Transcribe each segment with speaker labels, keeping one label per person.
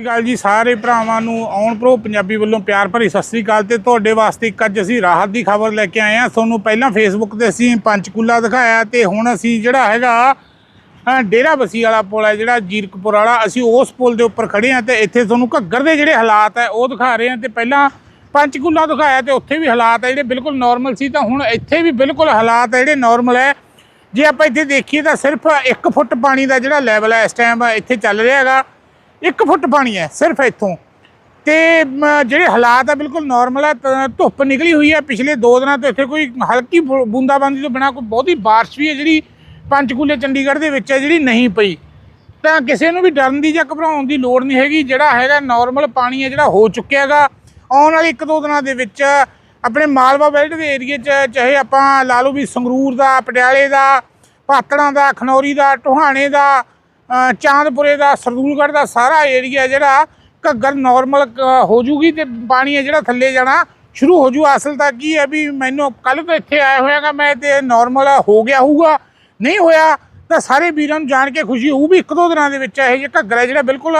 Speaker 1: ਸਤਿ ਸ਼੍ਰੀ ਅਕਾਲ ਜੀ, ਸਾਰੇ ਭਰਾਵਾਂ ਨੂੰ ਆਉਣ ਪ੍ਰੋ ਪੰਜਾਬੀ ਵੱਲੋਂ ਪਿਆਰ ਭਰੀ ਸਤਿ ਸ਼੍ਰੀ ਅਕਾਲ ਤੇ ਤੁਹਾਡੇ ਵਾਸਤੇ ਇੱਕ ਅੱਜ ਅਸੀਂ ਰਾਹਤ ਦੀ ਖਬਰ ਲੈ ਕੇ ਆਏ ਹਾਂ। ਤੁਹਾਨੂੰ ਪਹਿਲਾਂ ਫੇਸਬੁੱਕ ਤੇ ਅਸੀਂ ਪੰਚਕੂਲਾ ਦਿਖਾਇਆ ਤੇ ਹੁਣ ਅਸੀਂ ਜਿਹੜਾ ਹੈਗਾ ਡੇਰਾ ਬਸੀ ਵਾਲਾ ਪੁਲ ਹੈ, ਜਿਹੜਾ ਜੀਰਕਪੁਰ ਵਾਲਾ, ਅਸੀਂ ਉਸ ਪੁਲ ਦੇ ਉੱਪਰ ਖੜੇ ਹਾਂ ਤੇ ਇੱਥੇ ਤੁਹਾਨੂੰ ਘੱਗਰ ਦੇ ਜਿਹੜੇ ਹਾਲਾਤ ਹੈ, ਉਹ ਦਿਖਾ ਰਹੇ ਹਾਂ ਤੇ ਪਹਿਲਾਂ ਪੰਚਕੂਲਾ ਦਿਖਾਇਆ ਤੇ ਉੱਥੇ ਵੀ ਹਾਲਾਤ ਹੈ ਜਿਹੜੇ ਬਿਲਕੁਲ ਨਾਰਮਲ ਸੀ ਤਾਂ ਹੁਣ ਇੱਥੇ ਵੀ ਬਿਲਕੁਲ ਹਾਲਾਤ ਹੈ ਜਿਹੜੇ ਨਾਰਮਲ ਹੈ। ਜੇ ਆਪਾਂ ਇੱਥੇ ਦੇਖੀਏ ਤਾਂ ਸਿਰਫ 1 ਫੁੱਟ ਪਾਣੀ ਦਾ ਜਿਹੜਾ ਲੈਵਲ ਹੈ, ਇਸ ਟਾਈਮ ਇੱਥੇ ਚੱਲ ਰਿਹਾ ਹੈਗਾ। 1 ਫੁੱਟ ਪਾਣੀ ਹੈ ਸਿਰਫ ਇੱਥੋਂ। ਤੇ ਮ, ਜਿਹੜੇ ਹਾਲਾਤ ਆ ਬਿਲਕੁਲ ਨਾਰਮਲ ਆ ਤ- ਧੁੱਪ ਨਿਕਲੀ ਹੋਈ ਹੈ ਪਿਛਲੇ 2 ਦਿਨਾਂ ਤੋਂ ਇੱਥੇ ਕੋਈ ਹਲਕੀ ਬੂ- ਬੂੰਦਾਬਾਂਦੀ ਤੋਂ ਬਿਨਾ ਕੋਈ ਬਹੁਤੀ ਬਾਰਿਸ਼ ਵੀ ਹੈ ਜਿਹੜੀ ਪੰਚਕੂਲੇ ਚੰਡੀਗੜ੍ਹ ਦੇ ਵਿੱਚ ਹੈ ਜਿਹੜੀ ਨਹੀਂ ਪਈ। ਤਾਂ ਕਿਸੇ ਨੂੰ ਵੀ ਡਰਨ ਦੀ ਜਾਂ ਘਬਰਾਉਣ ਦੀ ਲੋੜ ਨਹੀਂ ਹੈਗੀ। ਜਿਹੜਾ ਹੈਗਾ ਨਾਰਮਲ ਪਾਣੀ ਹੈ ਜਿਹੜਾ ਹੋ ਚੁੱਕਿਆ ਹੈਗਾ। ਆਉਣ ਵਾਲੇ 1-2 ਦਿਨਾਂ ਦੇ ਵਿੱਚ ਆਪਣੇ ਮਾਲਵਾ ਬੈਲਟ ਦੇ ਏਰੀਏ 'ਚ ਚਾਹੇ ਆਪਾਂ ਲਾ ਲਓ ਵੀ ਸੰਗਰੂਰ ਦਾ ਪਟਿਆਲੇ ਦਾ ਪਾਤੜਾਂ ਦਾ ਖਨੌਰੀ ਦਾ ਟੋਹਾਣੇ ਦਾ ਚਾਂਦਪੁਰੇ ਦਾ, ਸਰਦੂਲਗੜ੍ਹ ਦਾ ਸਾਰਾ ਏਰੀਆ ਜਿਹੜਾ ਘੱਗਰ ਨਾਰਮਲ ਹੋ ਜੂਗੀ ਤੇ ਪਾਣੀ ਹੈ ਜਿਹੜਾ ਥੱਲੇ ਜਾਣਾ ਸ਼ੁਰੂ ਹੋ ਜੂ। ਅਸਲ ਤਾਂ ਕੀ ਹੈ ਵੀ ਮੈਨੂੰ ਕੱਲ ਤੋਂ ਇੱਥੇ ਆਇਆ ਹੋਇਆਗਾ, ਮੈਂ ਤੇ ਨਾਰਮਲ ਹੋ ਗਿਆ ਹੋਊਗਾ, ਨਹੀਂ ਹੋਇਆ ਤਾਂ ਸਾਰੇ ਵੀਰਾਂ ਨੂੰ ਜਾਣ ਕੇ ਖੁਸ਼ੀ ਹੋਊ ਵੀ ਇੱਕ ਦੋ ਦਿਨਾਂ ਦੇ ਵਿੱਚ ਇਹ ਜਿਹੜਾ ਘੱਗਰ ਹੈ ਜਿਹੜਾ ਬਿਲਕੁਲ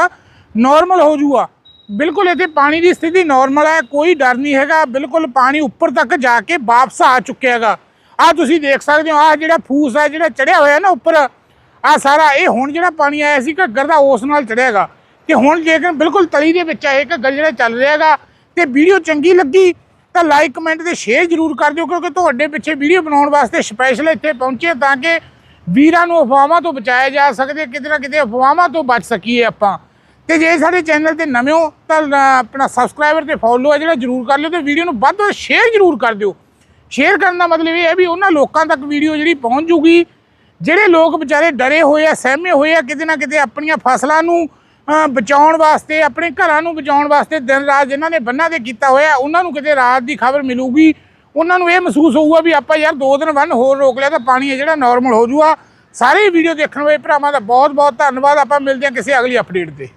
Speaker 1: ਨਾਰਮਲ ਹੋ ਜੂਗਾ। ਬਿਲਕੁਲ ਇੱਥੇ ਪਾਣੀ ਦੀ ਸਥਿਤੀ ਨਾਰਮਲ ਹੈ, ਕੋਈ ਡਰ ਨਹੀਂ ਹੈਗਾ, ਬਿਲਕੁਲ ਪਾਣੀ ਉੱਪਰ ਤੱਕ ਜਾ ਕੇ ਵਾਪਸ ਆ ਚੁੱਕਿਆ ਹੈਗਾ। ਆ ਤੁਸੀਂ ਦੇਖ ਸਕਦੇ ਹੋ ਆ ਜਿਹੜਾ ਫੂਸ ਹੈ ਜਿਹੜਾ ਚੜਿਆ ਹੋਇਆ ਨਾ ਉੱਪਰ ਆ ਸਾਰਾ, ਇਹ ਹੁਣ ਜਿਹੜਾ ਪਾਣੀ ਆਇਆ ਸੀ, ਘੱਗਰ ਦਾ ਉਸ ਨਾਲ ਚੜਿਆਗਾ। ਤੇ ਹੁਣ ਜੇਕਰ ਬਿਲਕੁਲ ਤਲੀ ਦੇ ਵਿੱਚ ਹੈ ਘੱਗਰ ਜਿਹੜਾ ਚੱਲ ਰਿਹਾਗਾ। ਤੇ ਵੀਡੀਓ ਚੰਗੀ ਲੱਗੀ, ਤਾਂ ਲਾਈਕ ਕਮੈਂਟ ਤੇ ਸ਼ੇਅਰ ਜ਼ਰੂਰ ਕਰ ਦਿਓ, ਕਿਉਂਕਿ ਤੁਹਾਡੇ ਪਿੱਛੇ ਵੀਡੀਓ ਬਣਾਉਣ ਵਾਸਤੇ ਸਪੈਸ਼ਲ ਇੱਥੇ ਪਹੁੰਚੇ ਤਾਂ ਕਿ ਵੀਰਾਂ ਨੂੰ ਅਫਵਾਹਾਂ ਤੋਂ ਬਚਾਇਆ ਜਾ ਸਕੇ, ਕਿਤੇ ਨਾ ਕਿਤੇ ਅਫਵਾਹਾਂ ਤੋਂ ਬਚ ਸਕੀਏ ਆਪਾਂ। ਤੇ ਜੇ ਸਾਡੇ ਚੈਨਲ ਤੇ ਨਵੇਂ ਹੋ, ਤਾਂ ਆਪਣਾ ਸਬਸਕ੍ਰਾਈਬਰ ਤੇ ਫੋਲੋ ਹੈ ਜਿਹੜਾ, ਜ਼ਰੂਰ ਕਰ ਲਿਓ ਤੇ ਵੀਡੀਓ ਨੂੰ ਵੱਧ ਤੋਂ ਵੱਧ ਸ਼ੇਅਰ ਜ਼ਰੂਰ ਕਰ ਦਿਓ। ਸ਼ੇਅਰ ਕਰਨ ਦਾ ਮਤਲਬ ਇਹ ਹੈ ਵੀ ਉਹਨਾਂ ਲੋਕਾਂ ਤੱਕ ਵੀਡੀਓ ਜਿਹੜੀ ਪਹੁੰਚ ਜੂਗੀ ਜਿਹੜੇ ਲੋਕ ਵਿਚਾਰੇ ਡਰੇ ਹੋਏ ਆ, ਸਹਿਮੇ ਹੋਏ ਆ, ਕਿਤੇ ਨਾ ਕਿਤੇ ਆਪਣੀਆਂ ਫਸਲਾਂ ਨੂੰ ਬਚਾਉਣ ਵਾਸਤੇ, ਆਪਣੇ ਘਰਾਂ ਨੂੰ ਬਚਾਉਣ ਵਾਸਤੇ ਦਿਨ ਰਾਤ ਜਿਨ੍ਹਾਂ ਨੇ ਬੰਨਾਂ ਤੇ ਕੀਤਾ ਹੋਇਆ, ਉਹਨਾਂ ਨੂੰ ਕਿਤੇ ਰਾਤ ਦੀ ਖਬਰ ਮਿਲੂਗੀ। ਉਹਨਾਂ ਨੂੰ ਇਹ ਮਹਿਸੂਸ ਹੋਊਗਾ ਵੀ ਆਪਾਂ ਯਾਰ ਦੋ ਦਿਨ ਬੰਨ ਹੋਰ ਰੋਕ ਲਿਆ ਤਾਂ ਪਾਣੀ ਹੈ ਜਿਹੜਾ ਨਾਰਮਲ ਹੋ ਜੂਗਾ। ਸਾਰੇ ਵੀਡੀਓ ਦੇਖਣ ਵਾਲੇ ਭਰਾਵਾਂ ਦਾ ਬਹੁਤ ਬਹੁਤ ਧੰਨਵਾਦ। ਆਪਾਂ ਮਿਲਦੇ ਹਾਂ ਕਿਸੇ ਅਗਲੀ ਅਪਡੇਟ ਤੇ।